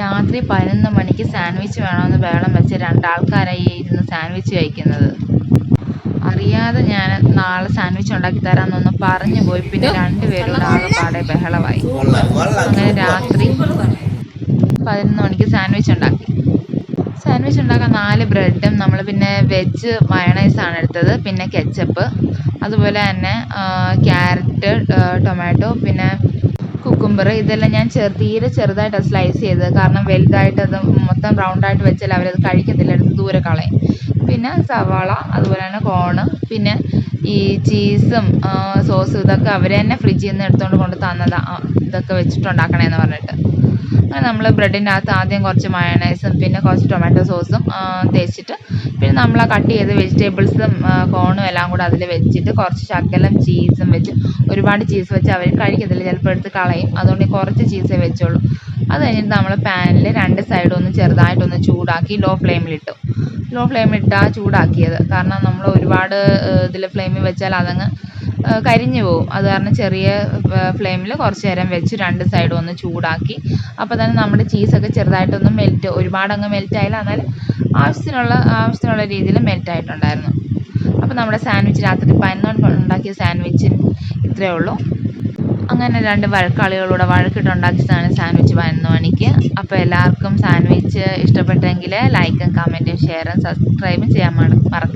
രാത്രി പതിനൊന്ന് മണിക്ക് സാൻഡ്വിച്ച് വേണമെന്ന് ബഹളം വെച്ച് രണ്ടാൾക്കാരായി ഇരുന്ന് സാൻഡ്വിച്ച് കഴിക്കുന്നത്. അറിയാതെ ഞാൻ നാളെ സാൻഡ്വിച്ച് ഉണ്ടാക്കി തരാമെന്നൊന്ന് പറഞ്ഞു പോയി. പിന്നെ രണ്ടുപേരും കൂടെ ആകെപ്പാടെ ബഹളമായി. അങ്ങനെ രാത്രി പതിനൊന്ന് മണിക്ക് സാൻഡ്വിച്ച് ഉണ്ടാക്കി. സാൻഡ്വിച്ച് ഉണ്ടാക്കാൻ നാല് ബ്രെഡും നമ്മൾ പിന്നെ വെജ് മയണൈസാണ് എടുത്തത്. പിന്നെ കെച്ചപ്പ് അതുപോലെ തന്നെ ക്യാരറ്റ് ടൊമാറ്റോ പിന്നെ കുക്കുംബർ ഇതെല്ലാം ഞാൻ ചെറു തീരെ ചെറുതായിട്ടാണ് സ്ലൈസ് ചെയ്തത്. കാരണം വലുതായിട്ട് അത് മൊത്തം റൗണ്ടായിട്ട് വെച്ചാൽ അവരത് കഴിക്കത്തില്ല. എടുത്ത് ദൂരെ കളയും. പിന്നെ സവാള അതുപോലെ തന്നെ കോണ് പിന്നെ ഈ ചീസും സോസും ഇതൊക്കെ അവർ തന്നെ ഫ്രിഡ്ജിൽ നിന്ന് എടുത്തുകൊണ്ട് കൊണ്ട് തന്നതാണ് ഇതൊക്കെ വെച്ചിട്ട് ഉണ്ടാക്കണമെന്ന് പറഞ്ഞിട്ട്. അങ്ങനെ നമ്മൾ ബ്രെഡിന്റെ അകത്ത് ആദ്യം കുറച്ച് മയണൈസും പിന്നെ കുറച്ച് ടൊമാറ്റോ സോസും തേച്ചിട്ട് പിന്നെ നമ്മൾ കട്ട് ചെയ്ത വെജിറ്റബിൾസും കോണും എല്ലാം കൂടെ അതിൽ വെച്ചിട്ട് കുറച്ച് ശക്കലും ചീസും വെച്ച് ഒരുപാട് ചീസ് വെച്ച് അവർ കഴിക്കത്തില്ല ചിലപ്പോൾ എടുത്ത് കളയും. അതുകൊണ്ട് കുറച്ച് ചീസേ വെച്ചുള്ളൂ അത് കഴിഞ്ഞിട്ട് നമ്മൾ പാനിൽ രണ്ട് സൈഡും ഒന്ന് ചെറുതായിട്ടൊന്ന് ചൂടാക്കി ലോ ഫ്ലെയിമിലിട്ടു ലോ ഫ്ലെയിമിട്ടാണ് ചൂടാക്കിയത്. കാരണം നമ്മൾ ഒരുപാട് ഇതിൽ ഫ്ലെയിമിൽ വെച്ചാൽ അതങ്ങ് കരിഞ്ഞു പോകും അത് കാരണം ചെറിയ ഫ്ലെയിമിൽ കുറച്ച് നേരം വെച്ച് രണ്ട് സൈഡും ഒന്ന് ചൂടാക്കി. അപ്പോൾ തന്നെ നമ്മുടെ ചീസൊക്കെ ചെറുതായിട്ടൊന്ന് മെൽറ്റ് ഒരുപാട് അങ്ങ് മെൽറ്റ് ആയില്ല. എന്നാൽ ആവശ്യത്തിനുള്ള ആവശ്യത്തിനുള്ള രീതിയിൽ മെൽറ്റ് ആയിട്ടുണ്ടായിരുന്നു. അപ്പോൾ നമ്മുടെ സാൻഡ്വിച്ച് രാത്രി പതിനൊന്ന് ഉണ്ടാക്കിയ സാൻഡ്വിച്ച് ഇത്രയേ ഉള്ളൂ. അങ്ങനെ രണ്ട് വഴക്കാളികളൂടെ വഴക്കിട്ടുണ്ടാക്കിയതാണ് സാൻഡ്വിച്ച് പതിനൊന്ന് മണിക്ക് അപ്പോൾ എല്ലാവർക്കും ഇഷ്ടപ്പെട്ടെങ്കിൽ ലൈക്കും കമന്റും ഷെയറും സബ്സ്ക്രൈബും ചെയ്യാൻ മറ- മറക്കല്ലേ